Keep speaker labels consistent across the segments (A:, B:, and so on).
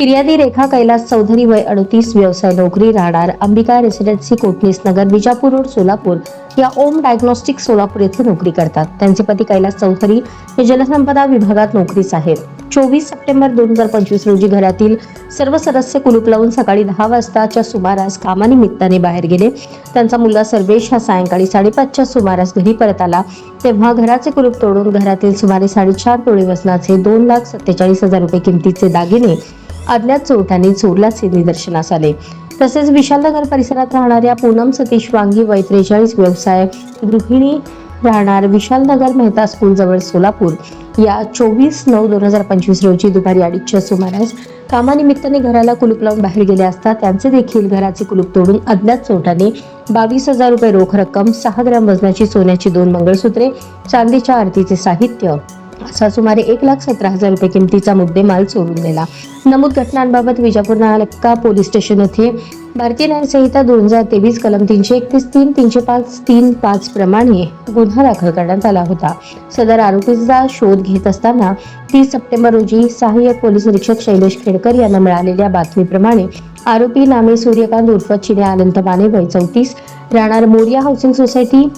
A: फिर्यादी रेखा कैलास चौधरी वय अडतीस व्यवसाय नोकरी राहणार अंबिका रेसिडेन्सी कोटणीस नगर विजापूर रोड सोलापूर. या ओम डायग्नोस्टिक सोलापूर येथे नोकरी करतात. त्यांचे पती कैलास चौधरी हे जलसंपदा विभागात नोकरीस आहेत. चोवीस सप्टेंबर दोन हजार पंचवीस रोजी घरातील सर्व सदस्य कुलूप लावून सकाळी दहा वाजताच्या सुमारास कामानिमित्ताने बाहेर गेले. त्यांचा मुलगा सर्वेश हा सायंकाळी साडेपाचच्या सुमारास घरी परत आला. तेव्हा घराचे कुलूप तोडून घरातील सुमारे साडेचार तोळे वजनाचे दोन लाख सत्तेचाळीस हजार रुपये किमतीचे दागिने अज्ञात चोरट्यांनी चोरल्याचे निदर्शनास आले. तसेच विशालनगर परिसरात राहणाऱ्या पूनम सतीश वांगी वय त्रेचाळीस व्यवसाय गृहिणी राहणार विशालनगर मेहता स्कूल जवळ सोलापूर. या चोवीस नऊ दोन हजार पंचवीस रोजी दुपारी अडीचच्या सुमारास कामानिमित्ताने घराला कुलूप लावून बाहेर गेले असता त्यांचे देखील घराचे कुलूप तोडून अज्ञात चोरट्यांनी बावीस हजार रुपये रोख रक्कम सहा ग्रॅम वजनाची सोन्याची दोन मंगळसूत्रे चांदीच्या आरतीचे साहित्य असा सुमारे एक लाख सतरा हजार रुपये किमतीचा मुद्देमाल चोरून नेला. नमूद घटनांबाबत विजापूर नालक्का पोलीस स्टेशन येथे भारतीय न्यायसंहिता दोन हजार तेवीस कलम तीनशे एकतीस तीन तीनशे पाच तीन पाच प्रमाणे गुन्हा दाखल करण्यात आला होता. सदर आरोपीचा शोध घेत असताना तीस सप्टेंबर रोजी सहाय्यक पोलीस निरीक्षक शैलेश खेडकर यांना मिळालेल्या बातमीप्रमाणे आरोपी नामे सूर्यकांत उर्फ चिने अनंत माने वय चौतीस राहणार मोरिया हाऊसिंग सोसायटी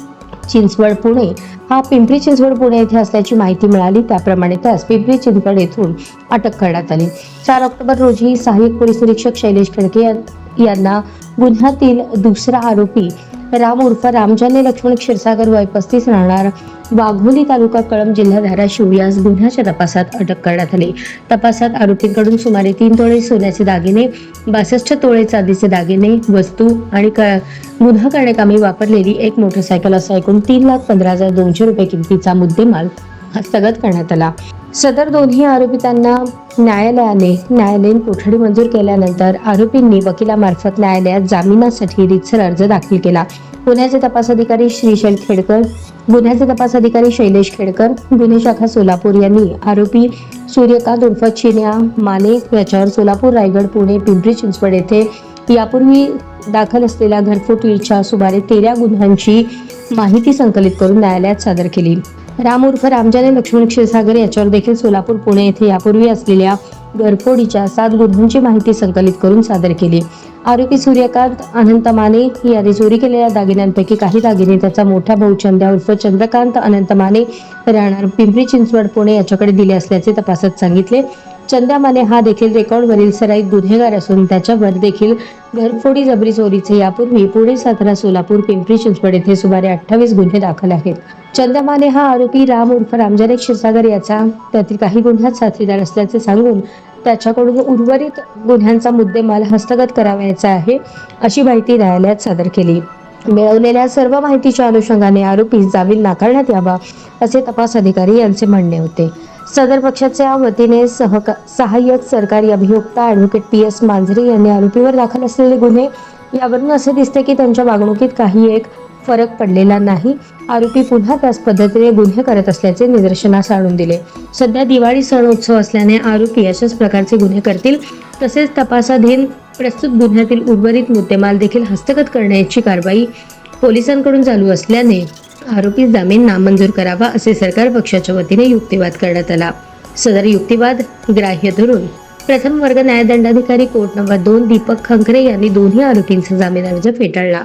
A: चिंचवड पुणे हा पिंपरी चिंचवड पुणे येथे असल्याची माहिती मिळाली. त्याप्रमाणे त्यास पिंपरी चिंचवड येथून अटक करण्यात आली. चार ऑक्टोबर रोजी सहाय्यक पोलीस निरीक्षक शैलेश खडके यांना गुन्ह्यातील दुसरा आरोपी राम उर्फ रामजाने लक्ष्मण क्षीरसागर वय पस्तीस राहणार. वाघोली तालुका कळंब जिल्हा धाराशिव. यास गुन्ह्याच्या तपासात अटक करण्यात आली. तपासात आरोपींकडून सुमारे तीन तोळे सोन्याचे दागिने बासष्ट तोळे चांदीचे दागिने वस्तू आणि क- गुन्हा करण्याकामी वापरलेली एक मोटरसायकल असा एकूण तीन लाख पंधरा हजार दोनशे रुपये किमतीचा मुद्देमाल हस्तगत करण्यात आला. सदर दोन्ही आरोपितांना न्यायालयाने न्यायालयीन कोठडी मंजूर केल्यानंतर आरोपींनी वकिलामार्फत न्यायालयात जामिनासाठी रितसर अर्ज दाखल केला. पुण्याचे तपास अधिकारी श्रीशैल खेडकर गुन्ह्याचे तपास अधिकारी शैलेश खेडकर गुन्हे शाखा सोलापूर यांनी आरोपी सूर्यकांत उर्फ चिन्या माने याच्यावर सोलापूर रायगड पुणे पिंपरी चिंचवड येथे यापूर्वी दाखल असलेल्या घरफोटीच्या सुमारे तेरा गुन्ह्यांची माहिती संकलित करून न्यायालयात सादर केली. राम उर्फ रामजाने लक्ष्मण क्षीरसागर याच्यावर देखील सोलापूर पुणे येथे यापूर्वी असलेल्या घरफोडीच्या सात गुन्ह्यांची माहिती संकलित करून सादर केली. आरोपी सूर्यकांत अनंत माने याने चोरी केलेल्या दागिन्यांपैकी काही दागिने त्याचा मोठा भाऊ चंद्या उर्फ चंद्रकांत अनंत माने राहणार पिंपरी चिंचवड पुणे याच्याकडे दिले असल्याचे तपासात सांगितले. चंद्या माने हा देखील रेकॉर्डवरील सराईत गुन्हेगार असून त्याच्यावर देखील घरफोडी जबरी चोरीचे यापूर्वी पुणे सातारा सोलापूर पिंपरी चिंचवड येथे सुमारे अठ्ठावीस गुन्हे दाखल आहेत. चंद्या माने हा आरोपी राम उर्फ रामजाने क्षीरसागर याचा त्यातील काही गुन्ह्यात साथीदार असल्याचे सांगून त्याच्याकडून उर्वरित गुन्ह्यांचा मुद्देमाल हस्तगत करावयाचा आहे अशी माहिती न्यायालयात सादर केली. मिळवलेल्या सर्व माहितीच्या अनुषंगाने आरोपी जामीन नाकारण्यात यावा असे तपास अधिकारी यांचे म्हणणे होते. सदर पक्षाच्या वतीने सहका सहाय्यक सरकारी अभियोक्ता ॲडव्होकेट पी एस मांजरे यांनी आरोपीवर दाखल असलेले गुन्हे यावरून असे दिसते की त्यांच्या वागणुकीत काही एक फरक पडलेला नाही. आरोपी पुन्हा त्याच पद्धतीने गुन्हे करत असल्याचे निदर्शनास आणून दिले. सध्या दिवाळी सण उत्सव असल्याने आरोपी अशाच प्रकारचे गुन्हे करतील. तसेच तपासाधीन प्रस्तुत गुन्ह्यातील उर्वरित मुद्देमाल देखील हस्तगत करण्याची कारवाई पोलिसांकडून चालू असल्याने आरोपी जामीन नामंजूर करावा असे सरकार पक्षाच्या वतीने युक्तिवाद करण्यात आला. सदर युक्तिवाद ग्राह्य धरून. प्रथम वर्ग न्यायदंडाधिकारी कोर्ट नंबर दोन दीपक खंखरे यांनी दोन्ही आरोपींचा जामीन अर्ज फेटाळला.